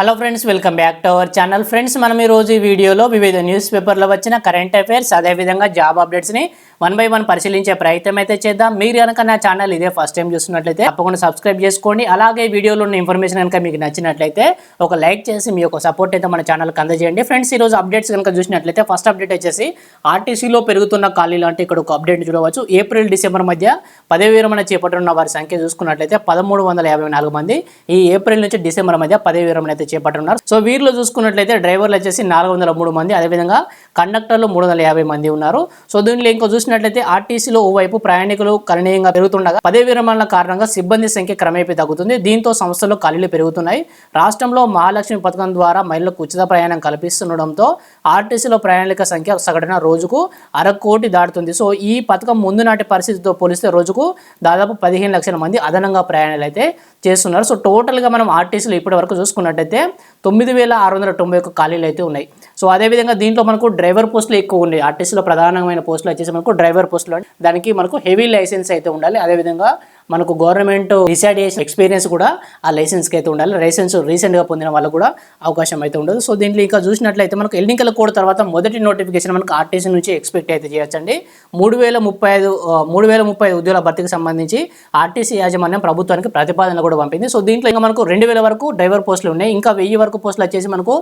Hello friends welcome back to our channel friends మనం ఈ రోజు ఈ వీడియోలో వివిధ న్యూస్ పేపర్లో వచ్చిన కరెంట్ అఫైర్స్ అదేవిధంగా జాబ్ అప్డేట్స్ని వన్ బై వన్ పరిశీలించే ప్రయత్నం అయితే చేద్దాం. మీరు కనుక నా ఛానల్ ఇదే ఫస్ట్ టైం చూస్తున్నట్లయితే తప్పకుండా సబ్స్క్రైబ్ చేసుకోండి. అలాగే వీడియోలో ఉన్న ఇన్ఫర్మేషన్ కనుక మీకు నచ్చినట్లయితే ఒక లైక్ చేసి మీ యొక్క సపోర్ట్ అయితే మన ఛానల్కి అందజేయండి. ఫ్రెండ్స్ ఈ రోజు అప్డేట్స్ కనుక చూసినట్లయితే ఫస్ట్ అప్డేట్ వచ్చేసి ఆర్టీసీలో పెరుగుతున్న ఖాళీలు అంటే ఇక్కడ ఒక అప్డేట్ చూడవచ్చు. ఏప్రిల్ డిసెంబర్ మధ్య పదవి విరమణ చేపట్టనున్న వారి సంఖ్య చూసుకున్నట్లయితే పదమూడు వందల యాభై నాలుగు మంది. ఈ ఏప్రిల్ నుంచి డిసెంబర్ మధ్య పదవి విరమణ అయితే చేపట్టనున్నారు. సో వీరిలో చూసుకున్నట్లయితే డ్రైవర్లు వచ్చేసి నాలుగు వందల మూడు మంది అదేవిధంగా కండక్టర్లు మూడు వందల యాభై మంది ఉన్నారు. సో దీనిలో ఇంకో చూసినట్లయితే ఆర్టీసీలో ఓవైపు ప్రయాణికులు గణనీయంగా పెరుగుతుండగా పదవి విరమణల కారణంగా సిబ్బంది సంఖ్య క్రమేపీ తగ్గుతుంది. దీంతో సంస్థలో ఖాళీలు పెరుగుతున్నాయి. రాష్ట్రంలో మహాలక్ష్మి పథకం ద్వారా మహిళలకు ఉచిత ప్రయాణం కల్పిస్తుండడంతో ఆర్టీసీలో ప్రయాణిక సంఖ్య సగటున రోజుకు అర కోటి దాటుతుంది. సో ఈ పథకం ముందు నాటి పరిస్థితితో పోలిస్తే రోజుకు దాదాపు పదిహేను లక్షల మంది అదనంగా ప్రయాణాలు అయితే చేస్తున్నారు. సో టోటల్గా మనం ఆర్టీసీలో ఇప్పటి వరకు చూసుకున్నట్టయితే తొమ్మిది వేల ఆరు వందల తొంభై ఒక్క ఖాళీలు అయితే ఉన్నాయి. సో అదేవిధంగా దీంట్లో మనకు డ్రైవర్ పోస్టులు ఎక్కువ ఉన్నాయి. ఆర్టీసీలో ప్రధానమైన పోస్టులు వచ్చేసి మనకు డ్రైవర్ పోస్టులు. దానికి మనకు హెవీ లైసెన్స్ అయితే ఉండాలి. అదేవిధంగా మనకు గవర్నమెంట్ డిసైడ్ చేసిన ఎక్స్పీరియన్స్ కూడా ఆ లైసెన్స్కి అయితే ఉండాలి. లైసెన్స్ రీసెంట్గా పొందిన వాళ్ళకు కూడా అవకాశం అయితే ఉండదు. సో దీంట్లో ఇంకా చూసినట్లయితే మనకు ఎన్నికల కోడ్ తర్వాత మొదటి నోటిఫికేషన్ మనకు ఆర్టీసీ నుంచి ఎక్స్పెక్ట్ అయితే చేయొచ్చండి. మూడు వేల ముప్పై ఐదు మూడు వేల ముప్పై ఐదు ఉద్యోగాల భర్తీకి సంబంధించి ఆర్టీసీ యాజమాన్యం ప్రభుత్వానికి ప్రతిపాదన కూడా పంపింది. సో దీంట్లో ఇంకా మనకు రెండు వేల వరకు డ్రైవర్ పోస్టులు ఉన్నాయి. ఇంకా వెయ్యి వరకు పోస్టులు వచ్చేసి మనకు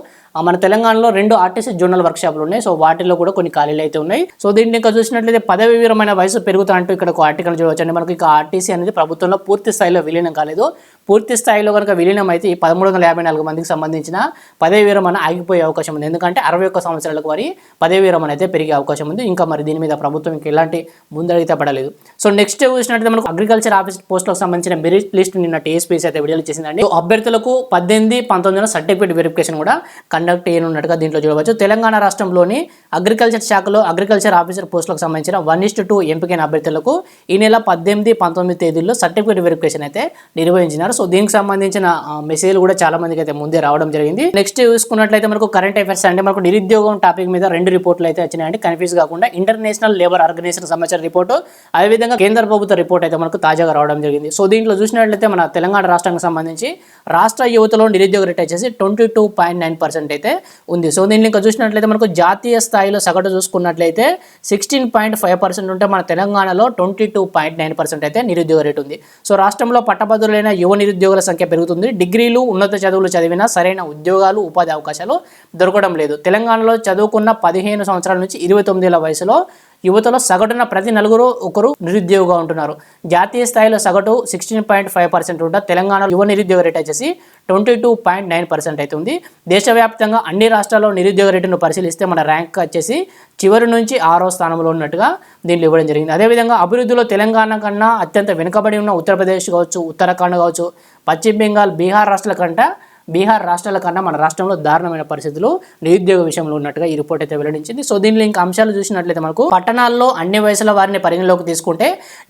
మన తెలంగాణలో రెండు ఆర్టీసీ జోనల్ వర్క్ షాపులు ఉన్నాయి. సో వాటిలో కూడా కొన్ని ఖాళీలు అయితే ఉన్నాయి. సో దీంట్లో ఇంకా చూసినట్లయితే పదవి విరమైన వయసు పెరుగుతా అంటూ ఇక్కడ ఒక ఆర్టికల్ చూడవచ్చండి మనకి ఇక ఆర్టీసీ అనేది ప్రభుత్వంలో పూర్తి స్థాయిలో విలీనం కాలేదు. పూర్తి స్థాయిలో కనుక విలీనం అయితే ఈ పదమూడు వందల యాభై నాలుగు మందికి సంబంధించిన పదవి విరమణ ఆగిపోయే అవకాశం ఉంది. ఎందుకంటే అరవై ఒక్క సంవత్సరాలకు వారి పదవి విరమణ అయితే పెరిగే అవకాశం ఉంది. ఇంకా మరి దీని మీద ప్రభుత్వం ఇంకా ఎలాంటి ముందడిగితే పడలేదు. సో నెక్స్ట్ చూసినట్టు మనకు అగ్రికల్చర్ ఆఫీస్ పోస్టులకు సంబంధించిన మెరిట్ లిస్ట్ నిన్న టీఎస్పీసీ అయితే విడుదల చేసిందండి. అభ్యర్థులకు పద్దెనిమిది పంతొమ్మిది సర్టిఫికేట్ వెరిఫికేషన్ కూడా కండక్ట్ చేయనున్నట్టుగా దీంట్లో చూడవచ్చు. తెలంగాణ రాష్ట్రంలోని అగ్రికల్చర్ శాఖలో అగ్రికల్చర్ ఆఫీసర్ పోస్టులకు సంబంధించిన వన్ ఇస్ట్ టూ ఎంపికైన అభ్యర్థులకు ఈ నెల పద్దెనిమిది పంతొమ్మిది తేదీల్లో సర్టిఫికేట్ వెరిఫికేషన్ అయితే నిర్వహించినారు. సో దీనికి సంబంధించిన మెసేజ్లు కూడా చాలా మందికి అయితే ముందే రావడం జరిగింది. నెక్స్ట్ చూసుకున్నట్లయితే మనకు కరెంట్ అఫైర్స్ అంటే మనకు నిరుద్యోగం టాపిక్ మీద రెండు రిపోర్ట్లు అయితే వచ్చినాయండి. కన్ఫ్యూజ్ కాకుండా ఇంటర్నేషనల్ లేబర్ ఆర్గనైజేషన్ సంబంధించిన రిపోర్టు అదేవిధంగా కేంద్ర ప్రభుత్వ రిపోర్ట్ అయితే మనకు తాజాగా రావడం జరిగింది. సో దీంట్లో చూసినట్లయితే మన తెలంగాణ రాష్ట్రానికి సంబంధించి రాష్ట్ర యువతలో నిరుద్యోగ రేట్ వచ్చేసి twenty two point nine percent అయితే ఉంది. సో దీంట్లో ఇంకా చూసినట్లయితే మనకు జాతీయ స్థాయిలో సగటు చూసుకున్నట్లయితే సిక్స్టీన్ పాయింట్ ఫైవ్ పర్సెంట్ ఉంటే మన తెలంగాణలో twenty two point nine percent అయితే నిరుద్యోగ రేటు ఉంది. సో రాష్ట్రంలో పట్టభద్రులైన యువ నిరుద్యోగుల సంఖ్య పెరుగుతుంది. డిగ్రీలు ఉన్నత చదువులు చదివినా సరైన ఉద్యోగాలు ఉపాధి అవకాశాలు దొరకడం లేదు. తెలంగాణలో చదువుకున్న పదిహేను సంవత్సరాల నుంచి ఇరవై తొమ్మిదేళ్ళ వయసులో యువతలో సగటున ప్రతి నలుగురు ఒకరు నిరుద్యోగిగా ఉంటున్నారు. జాతీయ స్థాయిలో సగటు సిక్స్టీన్ పాయింట్ ఫైవ్ పర్సెంట్ ఉంటే తెలంగాణలో యువ నిరుద్యోగ రేట్ వచ్చేసి twenty two point nine percent అవుతుంది. దేశవ్యాప్తంగా అన్ని రాష్ట్రాల్లో నిరుద్యోగ రేటును పరిశీలిస్తే మన ర్యాంక్ వచ్చేసి చివరి నుంచి ఆరో స్థానంలో ఉన్నట్టుగా దీన్ని ఇవ్వడం జరిగింది. అదేవిధంగా అభివృద్ధిలో తెలంగాణ కన్నా అత్యంత వెనుకబడి ఉన్న ఉత్తరప్రదేశ్ కావచ్చు ఉత్తరాఖండ్ కావచ్చు పశ్చిమ బెంగాల్ బీహార్ రాష్ట్రాల కంటే బీహార్ రాష్ట్రాల కన్నా మన రాష్ట్రంలో దారుణమైన పరిస్థితులు నిరుద్యోగ విషయంలో ఉన్నట్టుగా ఈ రిపోర్ట్ అయితే వెల్లడించింది. సో దీనిలో ఇంకా అంశాలు చూసినట్లయితే మనకు పట్టణాల్లో అన్ని వయసుల వారిని పరిగణలోకి తీసుకుంటే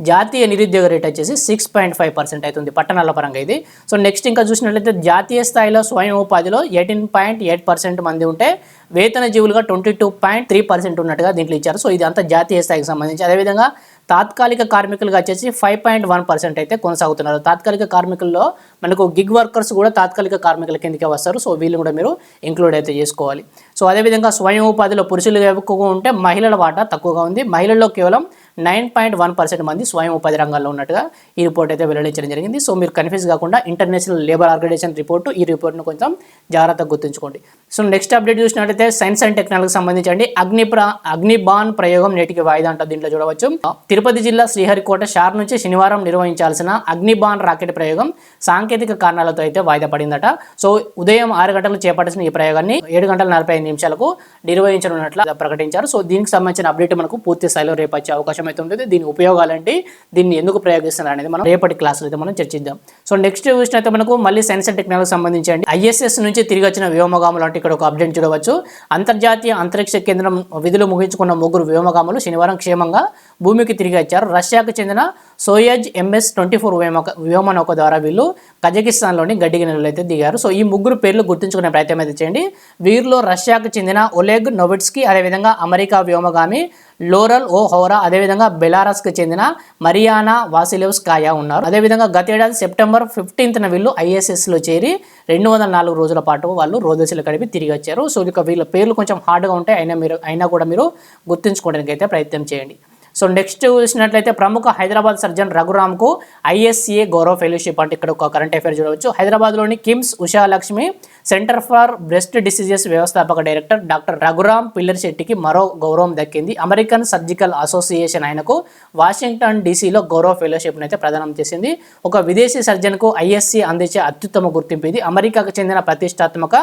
జాతీయ నిరుద్యోగ రేట్ వచ్చేసి సిక్స్ పాయింట్ ఫైవ్ పర్సెంట్ అవుతుంది పట్టణాల పరంగా ఇది. సో నెక్స్ట్ ఇంకా చూసినట్లయితే జాతీయ స్థాయిలో స్వయం ఉపాధిలో ఎయిటీన్ పాయింట్ ఎయిట్ పర్సెంట్ మంది ఉంటే వేతన జీవులుగా twenty two point three percent ఉన్నట్టుగా దీంట్లో ఇచ్చారు. సో ఇది అంతా జాతీయ స్థాయికి సంబంధించి. అదేవిధంగా తాత్కాలిక కార్మికులుగా వచ్చేసి ఫైవ్ పాయింట్ వన్ పర్సెంట్ అయితే కొనసాగుతున్నారు. తాత్కాలిక కార్మికుల్లో మనకు గిగ్ వర్కర్స్ కూడా తాత్కాలిక కార్మికుల కిందకే వస్తారు. సో వీళ్ళు కూడా మీరు ఇంక్లూడ్ అయితే చేసుకోవాలి. సో అదేవిధంగా స్వయం ఉపాధిలో పురుషులు ఎక్కువగా ఉంటే మహిళల వాటా తక్కువగా ఉంది. మహిళల్లో కేవలం నైన్ పాయింట్ వన్ పర్సెంట్ మంది స్వయం ఉపాధి రంగంలో ఉన్నట్టుగా ఈ రిపోర్ట్ అయితే వెల్లడించడం జరిగింది. సో మీరు కన్ఫ్యూజ్ కాకుండా ఇంటర్నేషనల్ లేబర్ ఆర్గనైజేషన్ రిపోర్టు ఈ రిపోర్ట్ను కొంచెం జాగ్రత్తగా గుర్తుంచుకోండి. సో నెక్స్ట్ అప్డేట్ చూసినట్లయితే సైన్స్ అండ్ టెక్నాలజీకి సంబంధించి అగ్ని ప్ర అగ్నిబాన్ ప్రయోగం నేటికి వాయిదా అంట దీంట్లో చూడవచ్చు. తిరుపతి జిల్లా శ్రీహరికోట షార్ నుంచి శనివారం నిర్వహించాల్సిన అగ్నిబాన్ రాకెట్ ప్రయోగం సాంకేతిక కారణాలతో అయితే వాయిదా పడిందట. సో ఉదయం ఆరు గంటలకు చేపట్టిన ఈ ప్రయోగాన్ని ఏడు గంటల నలభై ఐదు నిమిషాలకు నిర్వహించనున్నట్లు ప్రకటించారు. సో దీనికి సంబంధించిన అప్డేట్ మనకు పూర్తి స్థాయిలో రేపు వచ్చే అవకాశం అయితే ఉంటుంది. దీని ఉపయోగాలంటే దీన్ని ఎందుకు ప్రయోగిస్తున్నారు అనేది మనం రేపటి క్లాసులు అయితే మనం చర్చిద్దాం. సో నెక్స్ట్ చూసినైతే మనకు మళ్ళీ సైన్స్ అండ్ టెక్నాలజీ సంబంధించి అండి. ఐఎస్ఎస్ నుంచి తిరిగి వచ్చిన వ్యోమగాములు అంటే ఇక్కడ ఒక అప్డేట్ చూడవచ్చు. అంతర్జాతీయ అంతరిక్ష కేంద్రం విధులు ముగించుకున్న ముగ్గురు వ్యోమగాములు శనివారం క్షేమంగా భూమికి తిరిగి వచ్చారు. రష్యాకు చెందిన సోయజ్ ఎంఎస్ ట్వంటీ ఫోర్ వ్యోమ వ్యోమనౌక ద్వారా వీళ్ళు కజకిస్తాన్లోని గడ్డి గిన్నెలు అయితే దిగారు. సో ఈ ముగ్గురు పేర్లు గుర్తుంచుకునే ప్రయత్నం అయితే చేయండి. వీరిలో రష్యాకు చెందిన ఒలెగ్ నొవిట్స్కి అదేవిధంగా అమెరికా వ్యోమగామి లోరల్ ఓ హోరా అదేవిధంగా బెలారస్కి చెందిన మరియానా వాసిలెవ్స్కాయా ఉన్నారు. అదేవిధంగా గతేడాది సెప్టెంబర్ ఫిఫ్టీన్త్న వీళ్ళు ఐఎస్ఎస్లో చేరి రెండు వందల నాలుగు రోజుల పాటు వాళ్ళు రోదశలు గడిపి తిరిగి వచ్చారు. సో ఇక వీళ్ళ పేర్లు కొంచెం హార్డ్గా ఉంటాయి అయినా మీరు అయినా కూడా మీరు గుర్తుంచుకోవడానికి అయితే ప్రయత్నం చేయండి. సో నెక్స్ట్ చూసినట్లయితే ప్రముఖ హైదరాబాద్ సర్జన్ రఘురామ్కు ఐఎస్సిఏ గౌరవ ఫెలోషిప్ అంటే ఇక్కడ ఒక కరెంట్ అఫైర్ చూడవచ్చు. హైదరాబాద్లోని KIMS Usha Lakshmi centre for breast diseases వ్యవస్థాపక డైరెక్టర్ డాక్టర్ రఘురామ్ పిల్లర్ శెట్టికి మరో గౌరవం దక్కింది. అమెరికన్ సర్జికల్ అసోసియేషన్ ఆయనకు వాషింగ్టన్ డీసీలో గౌరవ ఫెలోషిప్ను అయితే ప్రదానం చేసింది. ఒక విదేశీ సర్జన్కు ఐఎస్సి అందించే అత్యుత్తమ గుర్తింపు ఇది. అమెరికాకు చెందిన ప్రతిష్టాత్మక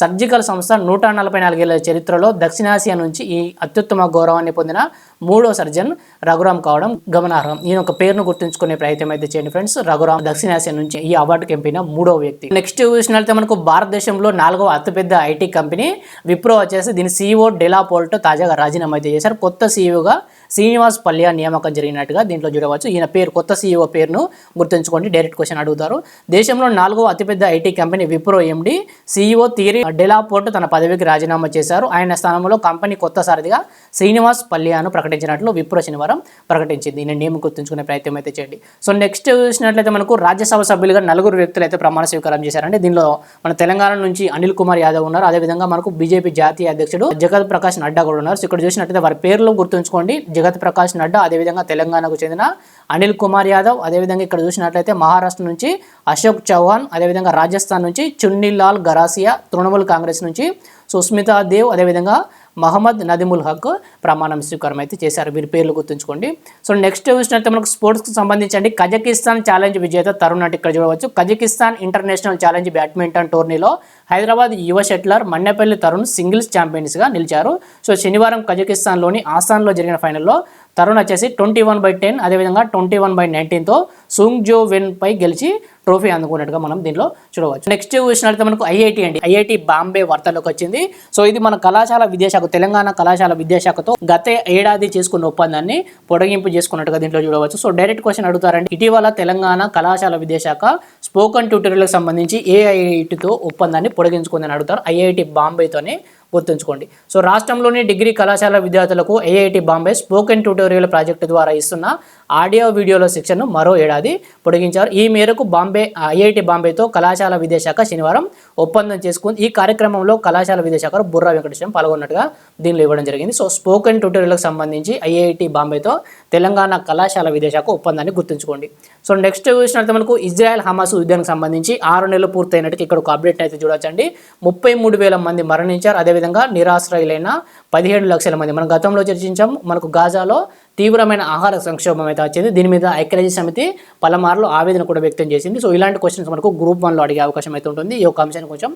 సర్జికల్ సంస్థ నూట నలభై నాలుగేళ్ళ చరిత్రలో దక్షిణాసియా నుంచి ఈ అత్యుత్తమ గౌరవాన్ని పొందిన మూడో సర్జన్ రఘురామ్ కావడం గమనార్హం. ఈయన ఒక పేరును గుర్తుంచుకునే ప్రయత్నం అయితే చేయండి ఫ్రెండ్స్. రఘురామ్ దక్షిణాసియా నుంచి ఈ అవార్డుకి ఎంపిన మూడో వ్యక్తి. నెక్స్ట్ చూసినట్లయితే మనకు భారతదేశంలో నాలుగవ అతిపెద్ద ఐటీ కంపెనీ విప్రో వచ్చేసి దీని సీఈఓ డెలాపోల్ట్ తాజాగా రాజీనామా అయితే చేశారు. కొత్త సీఈఓగా శ్రీనివాస్ పల్లియా నియామకం జరిగినట్టుగా దీంట్లో చూడవచ్చు. ఈయన పేరు కొత్త సీఈఓ పేరును గుర్తుంచుకోండి డైరెక్ట్ క్వశ్చన్ అడుగుతారు. దేశంలో నాలుగో అతిపెద్ద IT company Wipro MD CEO Thierry Delaporte తన పదవికి రాజీనామా చేశారు. ఆయన స్థానంలో కంపెనీ కొత్త సారథిగా శ్రీనివాస్ పల్లియాను ప్రకటించినట్లు విప్రో శనివారం ప్రకటించింది. ఈయన నేమ్ గుర్తుంచుకునే ప్రయత్నం అయితే చేయండి. సో నెక్స్ట్ చూసినట్లయితే మనకు రాజ్యసభ సభ్యులుగా నలుగురు వ్యక్తులు అయితే ప్రమాణ స్వీకారం చేశారంటే దీనిలో మన తెలంగాణ నుంచి అనిల్ కుమార్ యాదవ్ ఉన్నారు. అదేవిధంగా మనకు బీజేపీ జాతీయ అధ్యక్షుడు జగత్ ప్రకాష్ నడ్డా కూడా ఉన్నారు. సో ఇక్కడ చూసినట్లయితే వారి పేర్లు గుర్తుంచుకోండి. జగత్ ప్రకాష్ నడ్డా అదేవిధంగా తెలంగాణకు చెందిన అనిల్ కుమార్ యాదవ్ అదేవిధంగా ఇక్కడ చూసినట్లయితే మహారాష్ట్ర నుంచి అశోక్ చౌహాన్ అదేవిధంగా రాజస్థాన్ నుంచి చున్నీలాల్ గరాసియా తృణమూల్ కాంగ్రెస్ నుంచి సుస్మితా దేవ్ అదేవిధంగా మహమ్మద్ నదిముల్ హక్ ప్రమాణం స్వీకారం అయితే చేశారు. వీరి పేర్లు గుర్తుంచుకోండి. సో నెక్స్ట్ చూసినట్లయితే మనకు స్పోర్ట్స్కి సంబంధించి కజకిస్తాన్ ఛాలెంజ్ విజేత తరుణ్ అంటే ఇక్కడ చూడవచ్చు. కజకిస్తాన్ ఇంటర్నేషనల్ ఛాలెంజ్ బ్యాడ్మింటన్ టోర్నీలో హైదరాబాద్ యువ షెట్లర్ మన్నెపల్లి తరుణ్ సింగిల్స్ ఛాంపియన్స్గా నిలిచారు. సో శనివారం కజకిస్తాన్లోని ఆసాన్లో జరిగిన ఫైనల్లో తరుణ్ వచ్చేసి ట్వంటీ వన్ బై టెన్ అదేవిధంగా ట్వంటీ వన్ బై నైన్టీన్తో సుంగ్ జో వెన్ పై గెలిచి ట్రోఫీ అందుకున్నట్టుగా మనం దీనిలో చూడవచ్చు. నెక్స్ట్ చూసినట్లయితే మనకు ఐఐటి అండి. ఐఐటి బాంబే వార్తల్లోకి వచ్చింది. సో ఇది మన కళాశాల విద్యాశాఖ తెలంగాణ కళాశాల విద్యాశాఖతో గత ఏడాది చేసుకున్న ఒప్పందాన్ని పొడగింపు చేసుకున్నట్టుగా దీంట్లో చూడవచ్చు. సో డైరెక్ట్ క్వశ్చన్ అడుగుతారండి. ఇటీవల తెలంగాణ కళాశాల విద్యాశాఖ స్పోకన్ ట్యూటోరియల్కి సంబంధించి ఏఐటితో ఒప్పందాన్ని పొడిగించుకుందని అడుగుతారు. ఐఐటి బాంబేతోనే గుర్తుంచుకోండి. సో రాష్ట్రంలోని డిగ్రీ కళాశాల విద్యార్థులకు IIT Bombay spoken tutorial project ద్వారా ఇస్తున్న ఆడియో వీడియోలో శిక్షణను మరో ఏడాది పొడిగించారు. ఈ మేరకు బాంబే ఐఐటి బాంబేతో కళాశాల విద్యాశాఖ శనివారం ఒప్పందం చేసుకుంది. ఈ కార్యక్రమంలో కళాశాల విద్యాశాఖ బుర్రా వెంకటేశ్వరం పాల్గొన్నట్టుగా దీనిలో ఇవ్వడం జరిగింది. సో స్పోకెన్ ట్యూటోరియల్కి సంబంధించి ఐఐటి బాంబేతో తెలంగాణ కళాశాల విద్యాశాఖ ఒప్పందాన్ని గుర్తుంచుకోండి. సో నెక్స్ట్ చూసినట్టు మనకు ఇజ్రాయెల్ హమాస్ యుద్ధానికి సంబంధించి ఆరు నెలలు పూర్తయినట్టు ఇక్కడ ఒక అప్డేట్ అయితే చూడొచ్చండి. ముప్పై మూడు వేల మంది మరణించారు. అదేవిధంగా నిరాశ్రయులైన పదిహేడు లక్షల మంది. మనం గతంలో చర్చించాం. మనకు గాజాలో తీవ్రమైన ఆహార సంక్షోభం అయితే వచ్చింది. దీని మీద ఐక్యరాజ్య సమితి పలమార్లు ఆవేదన కూడా వ్యక్తం చేసింది. సో ఇలాంటి క్వశ్చన్స్ మనకు గ్రూప్ వన్లో అడిగే అవకాశం అయితే ఉంటుంది. ఈ యొక్క అంశాన్ని కొంచెం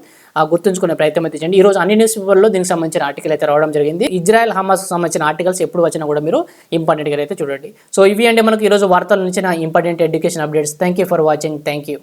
గుర్తుంచుకునే ప్రయత్నం అయితే చేయండి. ఈ రోజు అన్ని న్యూస్ పేపర్లో దీనికి సంబంధించిన ఆర్టికల్ అయితే రావడం జరిగింది. ఇజ్రాయెల్ హమాస్ సంబంధించిన ఆర్టికల్స్ ఎప్పుడు వచ్చినా కూడా మీరు ఇంపార్టెంట్గా అయితే చూడండి. సో ఇవి అంటే మనకు ఈరోజు వార్తల నుంచి నా important education updates thank you for watching thank you